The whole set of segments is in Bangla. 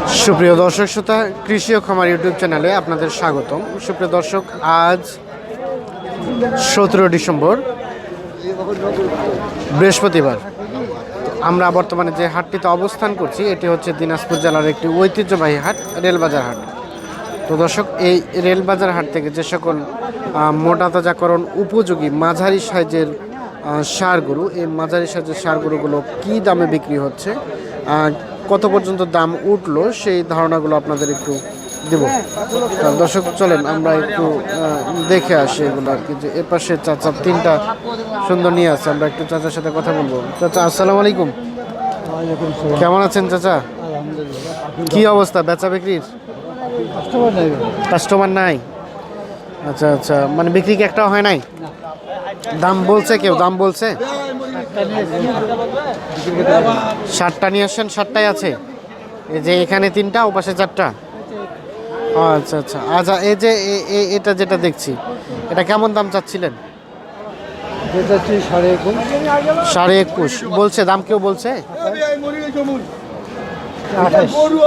সুপ্রিয় দর্শক শ্রোতা কৃষি ও খামার ইউটিউব চ্যানেলে আপনাদের স্বাগতম। সুপ্রিয় দর্শক আজ সতেরো ডিসেম্বর বৃহস্পতিবার। আমরা বর্তমানে যে হাটটিতে অবস্থান করছি এটি হচ্ছে দিনাজপুর জেলার একটি ঐতিহ্যবাহী হাট রেলবাজার হাট। তো দর্শক এই রেলবাজার হাট থেকে যে সকল মোটা তাজাকরণ উপযোগী মাঝারি সাইজের আহ, সার গরু এই মাঝারি সাইজের সার গরুগুলো কী দামে বিক্রি হচ্ছে? কত পর্যন্ত দাম উঠল সেই ধারণাগুলো আপনাদের একটু দেব। দর্শক চলেন আমরা একটু দেখে আসি এগুলো আর কি। যে এ পাশে চাচা তিনটা সুন্দর নিয়ে আছে আমরা একটু চাচার সাথে কথা বলব। চাচা আসসালামু আলাইকুম। কেমন আছেন চাচা? কি অবস্থা বেচা বিক্রির? কাস্টমার নাই? আচ্ছা আচ্ছা মানে বিক্রি কি একটাও হয় নাই? দাম বলছে কেউ, দাম বলছে? ষাটটা নিয়ে আসছেন ষাটটাই আছে। এই যে এখানে তিনটা, ও পাশে চারটা। আচ্ছা আচ্ছা। আচ্ছা এই যে এটা যেটা দেখছি, এটা কেমন দাম চাচ্ছিলেন? সাড়ে একুশ। বলছে, দাম কেউ বলছে?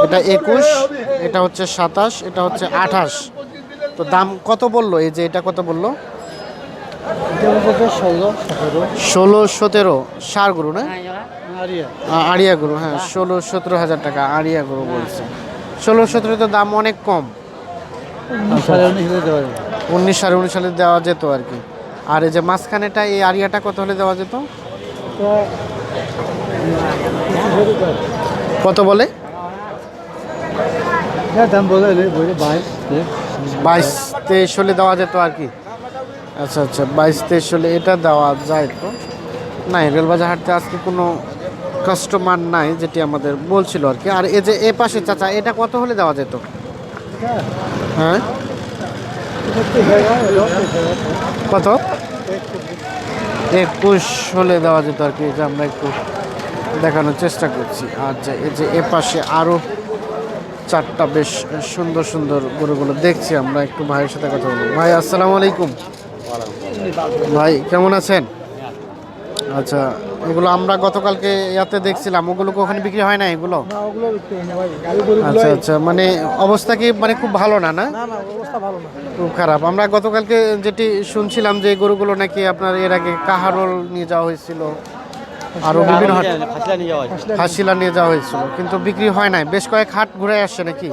এটা একুশ, এটা হচ্ছে সাতাশ, এটা হচ্ছে আঠাশ। তো দাম কত বলল? এই যে এটা কত বলল? ষোলো সতেরো। সার গরু না? আড়িয়া গরু হ্যাঁ ষোলো সতেরো হাজার টাকা আড়িয়া গরু বলছে। ষোলো সতেরো তো দাম অনেক কম। উনিশ সাড়ে উনিশ সালে দেওয়া যেত। আর কি। আর এই যে মাঝখানেটা এই আড়িয়াটা কত হলে দেওয়া যেত? কত বলে? বাইশ বাইশ তেইশ হলে দেওয়া যেত আর কি। আচ্ছা আচ্ছা বাইশ তেইশ হলে এটা দেওয়া যায় তো? নাই রেলবাজার হাটতে আজকে কোনো কাস্টমার নাই, যেটি আমাদের বলছিল আর কি। আর এই যে এ পাশে, চাচা, এটা কত হলে দেওয়া যেত? হ্যাঁ? এটা। কত? একুশ হলে দেওয়া যেত আর কি যে আমরা একটু দেখানোর চেষ্টা করছি। যে এই যে এ পাশে আরও চারটা বেশ সুন্দর সুন্দর গরুগুলো দেখছি, আমরা একটু ভাইয়ের সাথে কথা বলব। ভাই, আসসালামু আলাইকুম। ভাই কেমন আছেন? আচ্ছা এগুলো আমরা গতকালকে ইয়াতে দেখছিলাম ওগুলো ওখানে বিক্রি হয় না এগুলো? আচ্ছা আচ্ছা মানে অবস্থা কি মানে খুব ভালো না না? না না অবস্থা ভালো না। খুব খারাপ। আমরা গতকালকে যেটি শুনছিলাম যে গরুগুলো নাকি আপনার এর আগে কাহারোল নিয়ে যাওয়া হয়েছিল আরও বিভিন্ন হাট হাসিলা নিয়ে যাওয়া হয়েছিল কিন্তু বিক্রি হয় নাই। বেশ কয়েক হাট ঘুরে আসছে নাকি?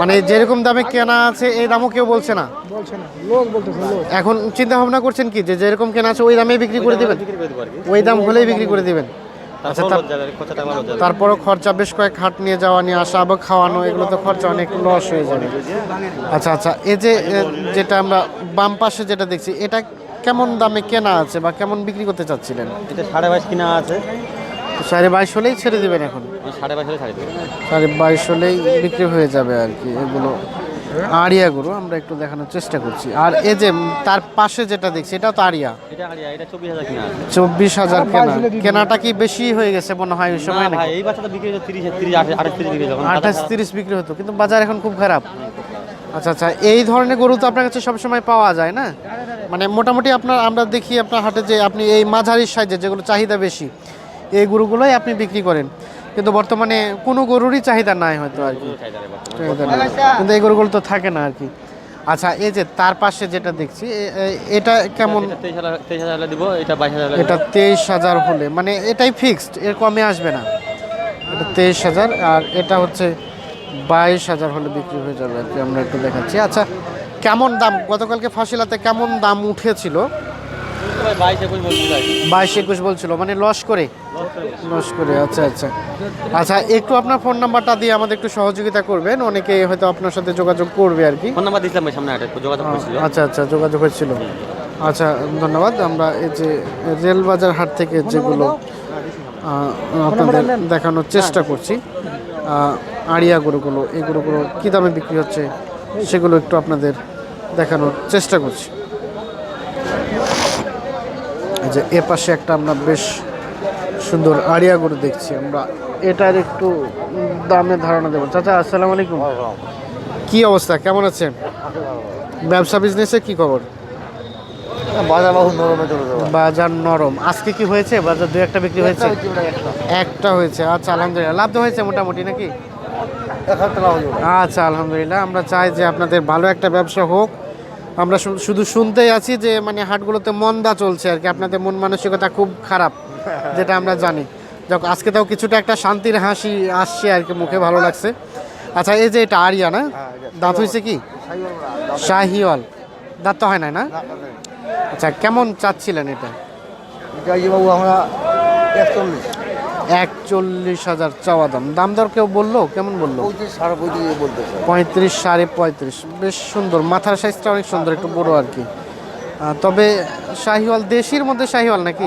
মানে যেরকম দামে কেনা আছে এই দামও কেউ বলছে না? বলছে না। লোক বলতেছে লোক। এখন চিন্তা ভাবনা করছেন কি যে যেরকম কেনা আছে ওই দামে বিক্রি করে দেবেন? ওই দাম হলেই বিক্রি করে দেবেন? আচ্ছা তার- তারপরও খরচা বেশ কয়েক হাট নিয়ে যাওয়া নিয়ে আসা আবার খাওয়ানো এগুলো তো খরচা অনেক লস হয়ে যাবে। আচ্ছা আচ্ছা এই যে যেটা আমরা বাম পাশে যেটা দেখছি এটা কেমন দামে কেনা আছে বা কেমন বিক্রি করতে চাচ্ছিলেন? এটা সাড়ে বাইশ কিনা আছে। সাড়ে বাইশ হলেই ছেড়ে দেবেন এখন? সাড়ে বাইশ হলে ছাড়ি দেবে সাড়ে বাইশ হলেই বিক্রি হয়ে যাবে আর কি এগুলো। আড়িয়া গরু আমরা একটু দেখানোর চেষ্টা করছি। আর এই যে তার পাশে যেটা দেখছি এটাও তো এটা চব্বিশ হাজার কিনা কেনাটা কি বেশি হয়ে গেছে মনে হয় ওই সময়? ভাই এই বাচ্চাটা বিক্রি হচ্ছে তিরিশ তিরিশ আঠাশ তিরিশ বিক্রি যখন আঠাশ তিরিশ বিক্রি হতো কিন্তু বাজার এখন খুব খারাপ। আচ্ছা আচ্ছা এই ধরনের গরু তো আপনার কাছে সবসময় পাওয়া যায় না? মানে মোটামুটি আপনার আমরা দেখি আপনার হাটে যে আপনি এই মাঝারি সাইজের যেগুলো চাহিদা বেশি এই গরুগুলোই আপনি বিক্রি করেন। কিন্তু বর্তমানে কোনো গরুরই চাহিদা নাই হয়তো আর কি। চাহিদা নেই। কিন্তু এই গরুগুলো তো থাকে না আর কি। আচ্ছা এই যে তার পাশে যেটা দেখছি এটা কেমন? এটা তেইশ হাজার হলে মানে এটাই ফিক্সড এর কমে আসবে না। এটা তেইশ হাজার আর এটা হচ্ছে বাইশ হাজার হলে বিক্রি হয়ে যাবে আর কি আমরা একটু দেখাচ্ছি। আচ্ছা কেমন দাম? গতকালকে ফাঁসিলাতে কেমন দাম উঠেছিল? বাইশ একুশ বলছিল মানে লস করে? লস করে আচ্ছা আচ্ছা। আচ্ছা একটু আপনার ফোন নাম্বারটা দিয়ে আমাদের একটু সহযোগিতা করবেন অনেকে হয়তো আপনার সাথে যোগাযোগ করবে আর কি। ফোন নাম্বার দিয়েছিলাম সামনে যোগাযোগ আচ্ছা আচ্ছা যোগাযোগ হয়েছিল। আচ্ছা ধন্যবাদ। আমরা এই যে রেলবাজার হাট থেকে যেগুলো আপনাদের দেখানোর চেষ্টা করছি। আড়িয়া গরুগুলো এই গরুগুলো কী দামে বিক্রি হচ্ছে সেগুলো একটু আপনাদের দেখানোর চেষ্টা করছি। যে এ পাশে একটা আমরা বেশ সুন্দর আড়িয়া গরু দেখছি আমরা এটার একটু দামের ধারণা দেবো। চাচা আসসালামু আলাইকুম। কি অবস্থা? কেমন আছেন? ব্যবসা বিজনেসে কি খবর? বাজার নরম আজকে কি হয়েছে? বাজার দু একটা বিক্রি হয়েছে একটা হয়েছে। আচ্ছা আলহামদুলিল্লাহ। লাভ তো হয়েছে মোটামুটি নাকি এক হাজার টাকা হলো আচ্ছা আলহামদুলিল্লাহ। আমরা চাই যে আপনাদের ভালো একটা ব্যবসা হোক। আমরা শুধু শুনতেই আছি যে মানে হাটগুলোতে মন্দা চলছে আর কি। আপনাদের মন মানসিকতা খুব খারাপ, যেটা আমরা জানি। যাক, আজকে তাও কিছুটা একটা শান্তির হাসি আসছে আর কি, মুখে ভালো লাগছে। আচ্ছা এই যে এটা আরিয়া না? দাঁত হয়েছে কি? শাহিওয়াল। দাঁত তো হয় না না? আচ্ছা কেমন চাচ্ছিলেন এটা? বাবু, আমরা একচল্লিশ। একচল্লিশ হাজার চাওয়া দাম। দাম দর কেউ বলল? কেমন বলল? পঁয়ত্রিশ সাড়ে পঁয়ত্রিশ। বেশ সুন্দর। মাথার সাইজটা অনেক সুন্দর একটু বড় আর কি। তবে শাহিওয়াল দেশির মধ্যে শাহিওয়াল নাকি?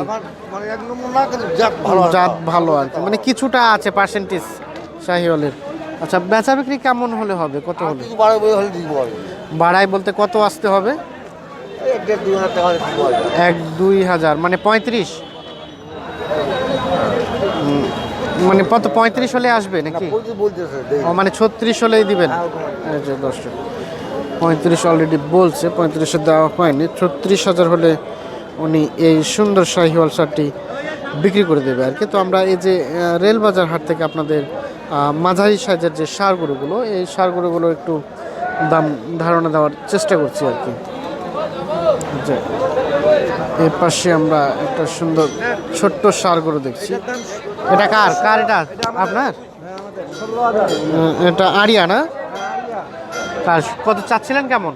মানে জাত ভালো। জাত ভালো আর কি। মানে কিছুটা আছে পার্সেন্টেজ শাহিওয়ালের। আচ্ছা বেচা বিক্রি কেমন হলে হবে? কত হলে। বাড়াই বলতে কত আসতে হবে? এক দুই হাজার মানে পঁয়ত্রিশ? মানে কত পঁয়ত্রিশ হলে আসবে নাকি। ও মানে ছত্রিশ হলেই দিবেন? হ্যাঁ, দর্শক পঁয়ত্রিশ অলরেডি বলছে পঁয়ত্রিশে দেওয়া হয়নি। ছত্রিশ হাজার হলে উনি এই সুন্দর শাহিওয়াল শার্টটি বিক্রি করে দেবে আর কি। তো আমরা এই যে রেলবাজার হাট থেকে আপনাদের মাঝারি সাইজের যে সারগুলোগুলো এই সারগুলোগুলো একটু দাম ধারণা দেওয়ার চেষ্টা করছি আর কি। যে এই পাশে আমরা একটা সুন্দর ছোট্ট সারগুলো দেখছি। এটা কার? কার এটা? আপনার? এটা আরিয়া না? কত চাচ্ছিলেন কেমন?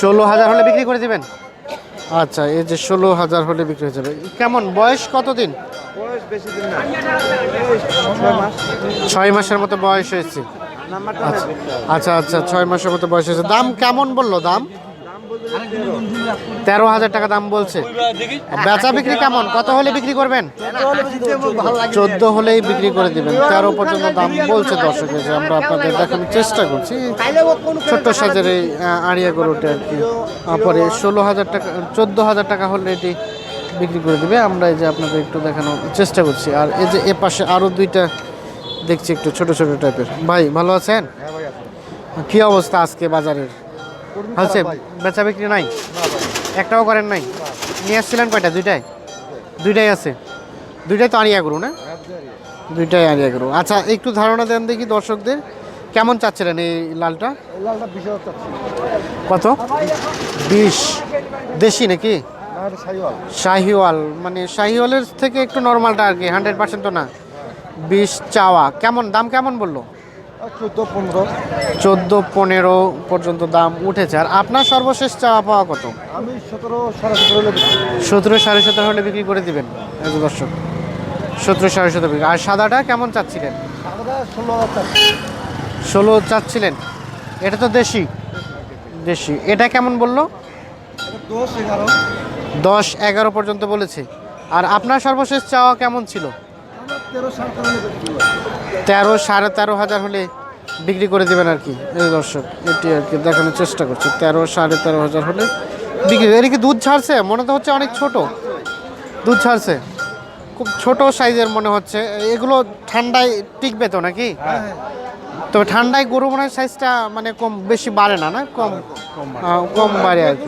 ষোলো হাজার হলে বিক্রি করে দিবেন? আচ্ছা এই যে ষোলো হাজার হলে বিক্রি হয়ে যাবে। কেমন? বয়স কতদিন দিন? ছয় মাসের মতো বয়স হয়েছে। আচ্ছা আচ্ছা ছয় মাসের মতো বয়স হয়েছে। দাম কেমন বলল? দাম? তেরো হাজার টাকা দাম বলছে। বেচা বিক্রি কেমন? কত হলে বিক্রি করবেন? চোদ্দ হলেই বিক্রি করে দিবেন। তেরো পর্যন্ত দাম বলছে দর্শকের যে আমরা আপনাদের দেখানোর চেষ্টা করছি। ছোট্ট সাইজের এই আড়িয়া গরুটা আর কি। পরে ষোলো হাজার টাকা, চোদ্দ হাজার টাকা হলে এটি বিক্রি করে দিবে। আমরা এই যে আপনাদের একটু দেখানোর চেষ্টা করছি। আর এই যে এ পাশে আরও দুইটা দেখছি একটু ছোট ছোট টাইপের ভাই, ভালো আছেন? কি অবস্থা আজকে বাজারের? হচ্ছে বেচা বিক্রি নাই। একটাও করেন নাই। নিয়ে আসছিলেন কয়টা? দুইটাই? দুইটাই। আছে। দুইটাই তো আড়িয়া করু না? দুইটাই আড়িয়া করু আচ্ছা একটু ধারণা দেন দেখি দর্শকদের। কেমন চাচ্ছিলেন এই লালটা? কত? বিশ। দেশি নাকি? শাহিওয়াল। মানে শাহিওয়ালের থেকে একটু নর্মালটা আর কি হান্ড্রেড পার্সেন্ট তো না। বিশ চাওয়া। কেমন? দাম কেমন বলল? চোদ্দ পনেরো। পর্যন্ত দাম উঠেছে। আর আপনার সর্বশেষ চাওয়া পাওয়া কত? আমি সতেরো সাড়ে সতেরো হলে বিক্রি সতেরো সাড়ে সতেরো হলে বিক্রি করে দিবেন দর্শক। সতেরো সাড়ে সতেরো বিক্রি। আর সাদাটা কেমন চাচ্ছিলেন? ষোলো চাচ্ছিলেন। এটা তো দেশি। দেশি। এটা কেমন বলল? দশ এগারো। পর্যন্ত বলেছে। আর আপনার সর্বশেষ চাওয়া কেমন ছিল। তেরো সাড়ে তেরো হাজার হলে বিক্রি করে দেবেন আর কি। এই দর্শক এটি আর কি দেখানোর চেষ্টা করছি। তেরো সাড়ে তেরো হাজার হলে বিক্রি এর কি দুধ ছাড়ছে? মনে তো হচ্ছে অনেক ছোট। দুধ ছাড়ছে? খুব ছোট সাইজের মনে হচ্ছে। এগুলো ঠান্ডায় টিকবে তো নাকি? তবে ঠান্ডায় গরু মনে হয় সাইজটা মানে কম বেশি বাড়ে না না? কম কম বাড়ে। আর কি।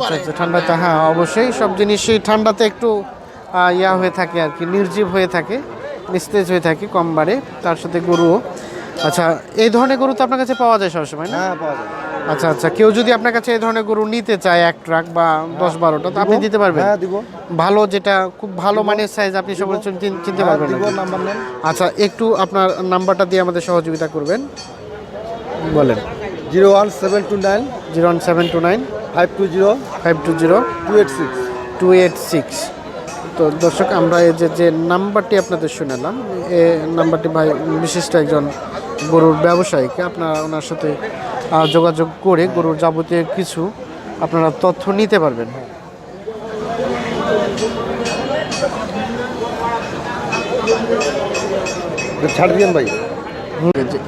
আচ্ছা আচ্ছা ঠান্ডাতে হ্যাঁ অবশ্যই। সব জিনিসই ঠান্ডাতে একটু ইয়া হয়ে থাকে আর কি নির্জীব হয়ে থাকে নিস্তেজ হয়ে থাকে কম বাড়ে। তার সাথে গরুও। আচ্ছা এই ধরনের গরু তো আপনার কাছে পাওয়া যায় সবসময় না? হ্যাঁ পাওয়া যায়। আচ্ছা আচ্ছা কেউ যদি আপনার কাছে এই ধরনের গরু নিতে চায় এক ট্রাক বা দশ বারোটা তো আপনি দিতে পারবেন? হ্যাঁ দিব। ভালো যেটা খুব ভালো মানের সাইজ আপনি সব চিনতে হ্যাঁ, পারবেন আচ্ছা একটু আপনার নাম্বারটা দিয়ে আমাদের সহযোগিতা করবেন। বলেন। Zero one seven two nine. Zero one seven two nine. Five two zero. Five two zero. Two eight six. Two eight six. তো দর্শক আমরা এই যে যে নাম্বারটি আপনাদের শুনালাম এ নাম্বারটি ভাই বিশিষ্ট একজন গরুর ব্যবসায়ীকে আপনারা ওনার সাথে যোগাযোগ করে গরুর যাবতীয় কিছু আপনারা তথ্য নিতে পারবেন। ছাড় ভাই।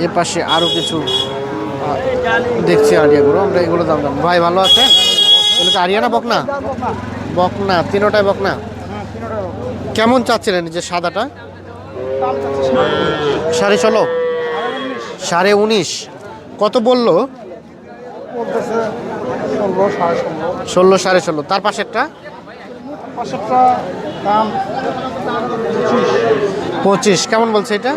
এ পাশে আরও কিছু দেখছি আরিয়া গরু আমরা এগুলো দাম দাম। ভাই ভালো আছেন? এগুলো আরিয়া না বকনা? বকনা তিনোটাই বকনা? কেমন চাচ্ছিলেন যে সাদাটা? সাড়ে ষোলো? সাড়ে উনিশ। কত বলল? ষোলো সাড়ে ষোলো। ষোলো সাড়ে ষোলো। তার পাশেরটা? পঁচিশ। কেমন বলছে এটা?